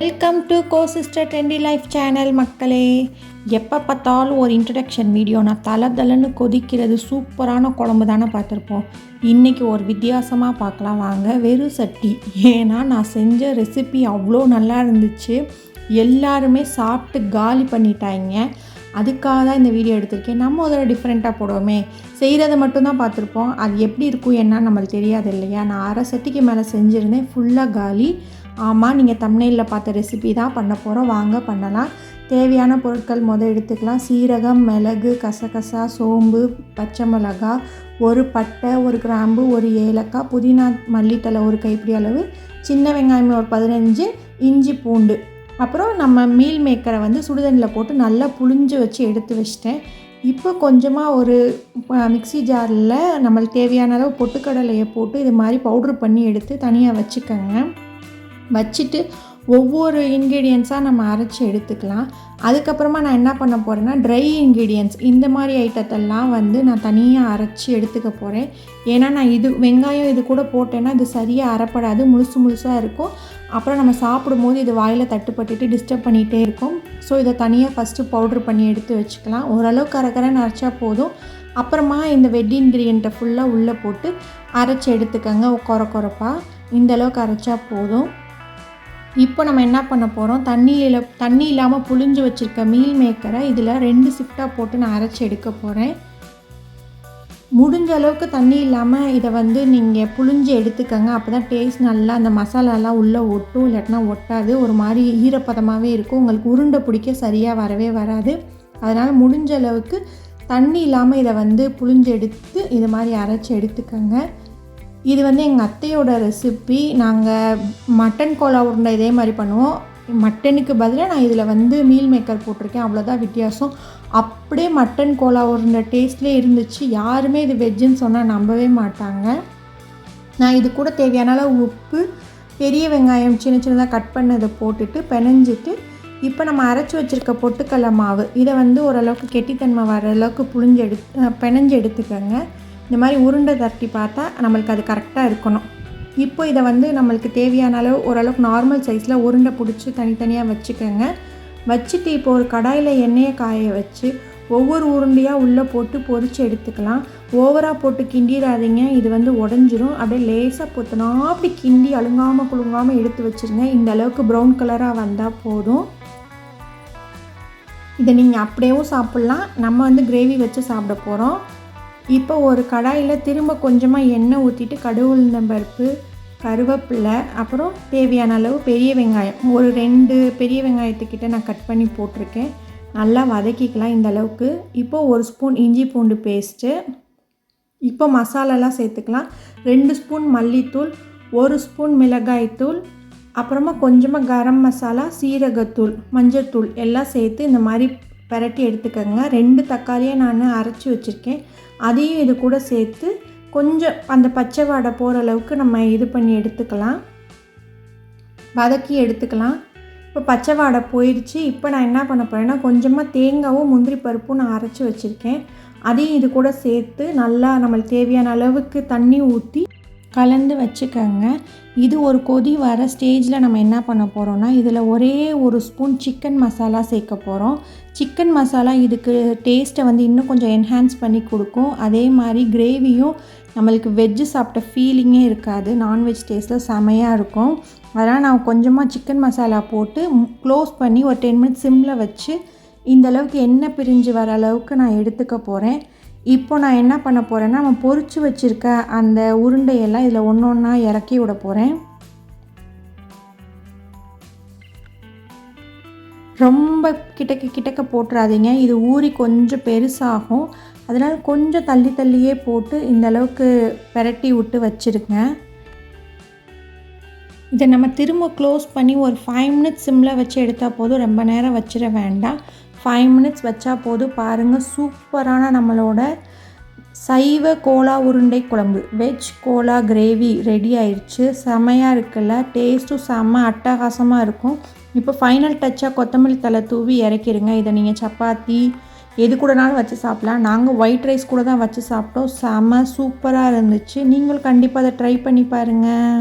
Welcome to go sister trendy life channel மக்களே. எப்போ பார்த்தாலும் ஒரு இன்ட்ரடக்ஷன் வீடியோ நான் தலை தலைன்னு கொதிக்கிறது சூப்பரான குழம்பு தானே பார்த்துருப்போம். இன்றைக்கி ஒரு வித்தியாசமாக பார்க்கலாம். வாங்க வெறும் சட்டி. ஏன்னா நான் செஞ்ச ரெசிபி அவ்வளோ நல்லா இருந்துச்சு. எல்லாருமே சாப்பிட்டு காலி பண்ணிட்டாங்க. அதுக்காக தான் இந்த வீடியோ எடுத்திருக்கேன். நம்ம ஒரு டிஃப்ரெண்ட்டாக போடுவோமே. செய்கிறத மட்டும்தான் பார்த்துருப்போம். அது எப்படி இருக்கும் என்னன்னு நம்மளுக்கு தெரியாது இல்லையா? நான் அரை சட்டிக்கு மேலே செஞ்சுருந்தேன். ஃபுல்லாக காலி. ஆமாம் நீங்கள் தம்னையில் பார்த்த ரெசிபி தான் பண்ண போகிறோம் வாங்க பண்ணலாம். தேவையான பொருட்கள் முதல் எடுத்துக்கலாம். சீரகம் மிளகு கசகசா சோம்பு பச்சை மிளகா ஒரு பட்டை ஒரு கிராம்பு ஒரு ஏலக்காய் புதினா மல்லித்தலை ஒரு கைப்பிடி அளவு சின்ன வெங்காயம் ஒரு பதினஞ்சு இஞ்சி பூண்டு. அப்புறம் நம்ம மீல் மேக்கரை வந்து சுடுதண்ணில் போட்டு நல்லா புழிஞ்சு வச்சு எடுத்து வச்சிட்டேன். இப்போ கொஞ்சமாக ஒரு மிக்சி ஜாரில் நம்மளுக்கு தேவையான அளவு பொட்டுக்கடலையை போட்டு இது மாதிரி பவுட்ரு பண்ணி எடுத்து தனியாக வச்சுக்கோங்க. வச்சுட்டு ஒவ்வொரு இன்க்ரீடியன்ஸாக நம்ம அரைச்சி எடுத்துக்கலாம். அதுக்கப்புறமா நான் என்ன பண்ண போகிறேன்னா ட்ரை இன்க்ரீடியன்ஸ் இந்த மாதிரி ஐட்டத்தெல்லாம் வந்து நான் தனியாக அரைச்சி எடுத்துக்க போகிறேன் ஏன்னா நான் இது வெங்காயம் இது கூட போட்டேன்னா இது சரியாக அரைப்படாது. முழுசு முழுசாக இருக்கும். அப்புறம் நம்ம சாப்பிடும்போது இது வாயில் தட்டுப்பட்டுட்டு டிஸ்டர்ப் பண்ணிகிட்டே இருக்கும். ஸோ இதை தனியாக ஃபஸ்ட்டு பவுட்ரு பண்ணி எடுத்து வச்சுக்கலாம். ஓரளவுக்கு கரகரன்னு அரைச்சா போதும். அப்புறமா இந்த வெட் இன்க்ரீடியண்ட்டை ஃபுல்லாக உள்ளே போட்டு அரைச்சி எடுத்துக்கோங்க. குறை குறைப்பாக இந்த அளவுக்கு அரைச்சா போதும். இப்போ நம்ம என்ன பண்ண போகிறோம் தண்ணியில் தண்ணி இல்லாமல் புழிஞ்சு வச்சுருக்க மீல் மேக்கரை இதில் ரெண்டு ஷிஃப்டாக போட்டு நான் அரைச்சி எடுக்க போகிறேன் முடிஞ்ச அளவுக்கு தண்ணி இல்லாமல் இதை வந்து நீங்கள் புழிஞ்சு எடுத்துக்கோங்க. அப்போ தான் டேஸ்ட் நல்லா அந்த மசாலாலாம் உள்ளே ஒட்டும். இல்லாட்டினா ஒட்டாது. ஒரு மாதிரி ஈரப்பதமாகவே இருக்கும். உங்களுக்கு உருண்டை பிடிக்க சரியாக வரவே வராது. அதனால் முடிஞ்ச அளவுக்கு தண்ணி இல்லாமல் இதை வந்து புழிஞ்சு எடுத்து இது மாதிரி அரைச்சி எடுத்துக்கோங்க. இது வந்து எங்கள் அத்தையோட ரெசிபி நாங்கள் மட்டன் கோலா உருண்டை இதே மாதிரி பண்ணுவோம். மட்டனுக்கு பதிலாக நான் இதில் வந்து மீல் மேக்கர் போட்டிருக்கேன். அவ்வளோதான் வித்தியாசம். அப்படியே மட்டன் கோலா உருண்டை டேஸ்ட்லேயே இருந்துச்சு. யாருமே இது வெஜ்ஜுன்னு சொன்னால் நம்பவே மாட்டாங்க. நான் இது கூட தேவையான அளவு உப்பு பெரிய வெங்காயம் சின்ன சின்னதாக கட் பண்ணதை போட்டுட்டு பெனஞ்சிட்டு இப்போ நம்ம அரைச்சி வச்சுருக்க பொட்டுக்கடலை மாவு. இதை வந்து ஓரளவுக்கு கெட்டித்தன்மை வர அளவுக்கு புழிஞ்சு எடுத்து பெனஞ்சு எடுத்துக்கோங்க. இந்த மாதிரி உருண்டை தட்டி பார்த்தா நம்மளுக்கு அது கரெக்டாக இருக்கணும். இப்போ இதை வந்து நம்மளுக்கு தேவையான அளவு ஓரளவுக்கு நார்மல் சைஸில் உருண்டை பிடிச்சி தனித்தனியாக வச்சுக்கோங்க. வச்சுட்டு இப்போ ஒரு கடாயில் எண்ணெயை காய வச்சு ஒவ்வொரு உருண்டையாக உள்ளே போட்டு பொரித்து எடுத்துக்கலாம். ஓவராக போட்டு கிண்டிடாதீங்க இது வந்து உடஞ்சிரும். அப்படியே லேசாக பொத்துனா அப்படி கிண்டி அழுங்காமல் குழுங்காமல் எடுத்து வச்சுருங்க. இந்த அளவுக்கு ப்ரௌன் கலராக வந்தால் போதும். இதை நீங்கள் அப்படியேவும் சாப்பிட்லாம். நம்ம வந்து கிரேவி வச்சு சாப்பிட போகிறோம் இப்போ ஒரு கடாயில் திரும்ப கொஞ்சமாக எண்ணெய் ஊற்றிட்டு கடுகு உளுந்தம்பருப்பு கருவேப்பிலை அப்புறம் தேவையான அளவு பெரிய வெங்காயம். ஒரு ரெண்டு பெரிய வெங்காயத்துக்கிட்ட நான் கட் பண்ணி போட்டிருக்கேன். நல்லா வதக்கிக்கலாம் இந்த அளவுக்கு. இப்போது ஒரு ஸ்பூன் இஞ்சி பூண்டு பேஸ்ட்டு. இப்போ மசாலாலாம் சேர்த்துக்கலாம். ரெண்டு ஸ்பூன் மல்லித்தூள் ஒரு ஸ்பூன் மிளகாய்த்தூள் அப்புறமா கொஞ்சமாக கரம் மசாலா சீரகத்தூள் மஞ்சள்தூள் எல்லாம் சேர்த்து இந்த மாதிரி பரட்டி எடுத்துக்கோங்க. ரெண்டு தக்காளியை நான் அரைச்சி வச்சுருக்கேன். அதையும் இது கூட சேர்த்து கொஞ்சம் அந்த பச்சை வாடை போகிற அளவுக்கு நம்ம இது பண்ணி எடுத்துக்கலாம். வதக்கி எடுத்துக்கலாம். இப்போ பச்சை வாடை போயிடுச்சு இப்போ நான் என்ன பண்ண போகிறேன்னா கொஞ்சமாக தேங்காவும் முந்திரி பருப்பும் நான் அரைச்சி வச்சுருக்கேன். அதையும் இது கூட சேர்த்து நல்லா நம்மளுக்கு தேவையான அளவுக்கு தண்ணி ஊற்றி கலந்து வச்சுக்கோங்க. இது ஒரு கொதி வர ஸ்டேஜில் நம்ம என்ன பண்ண போகிறோம்னா இதில் ஒரே ஒரு ஸ்பூன் சிக்கன் மசாலா சேர்க்க போகிறோம் சிக்கன் மசாலா இதுக்கு டேஸ்ட்டை வந்து இன்னும் கொஞ்சம் என்ஹான்ஸ் பண்ணி கொடுக்கும். அதே மாதிரி கிரேவியும் நம்மளுக்கு வெஜ்ஜு சாப்பிட்ட ஃபீலிங்கே இருக்காது. நான்வெஜ் டேஸ்ட்டில் செமையாக இருக்கும். அதனால் நான் கொஞ்சமாக சிக்கன் மசாலா போட்டு க்ளோஸ் பண்ணி ஒரு டென் மினிட்ஸ் சிம்மில் வச்சு இந்த அளவுக்கு எண்ணெய் பிரிஞ்சு வர அளவுக்கு நான் எடுத்துக்க போகிறேன் இப்போ நான் என்ன பண்ண போகிறேன்னா நம்ம பொறிச்சு வச்சுருக்க அந்த உருண்டையெல்லாம் இதில் ஒன்று ஒன்றா இறக்கி விட போகிறேன் ரொம்ப கிட்டக்க கிட்டக்க போட்டுறாதீங்க. இது ஊறி கொஞ்சம் பெருசாகும். அதனால் கொஞ்சம் தள்ளி தள்ளியே போட்டு இந்த அளவுக்கு பெரட்டி விட்டு வச்சுருங்க. இதை நம்ம திரும்ப க்ளோஸ் பண்ணி ஒரு ஃபைவ் மினிட்ஸ் சிம்மில் வச்சு எடுத்தால் போதும். ரொம்ப நேரம் வச்சிட வேண்டாம். ஃபைவ் மினிட்ஸ் வச்சா போதும். பாருங்கள் சூப்பரான நம்மளோட சைவ கோலா உருண்டை குழம்பு. வெஜ் கோலா கிரேவி ரெடி ஆயிடுச்சு செமையாக இருக்குல்ல. டேஸ்ட்டும் செம்ம அட்டகாசமாக இருக்கும். இப்போ ஃபைனல் டச்சாக கொத்தமல்லி தலை தூவி இறக்கிடுங்க இதை நீங்கள் சப்பாத்தி எது கூடனாலும் வச்சு சாப்பிட்லாம். நாங்கள் ஒயிட் ரைஸ் கூட தான் வச்சு சாப்பிட்டோம். செம்ம சூப்பராக இருந்துச்சு. நீங்களும் கண்டிப்பாக அதை ட்ரை பண்ணி பாருங்கள்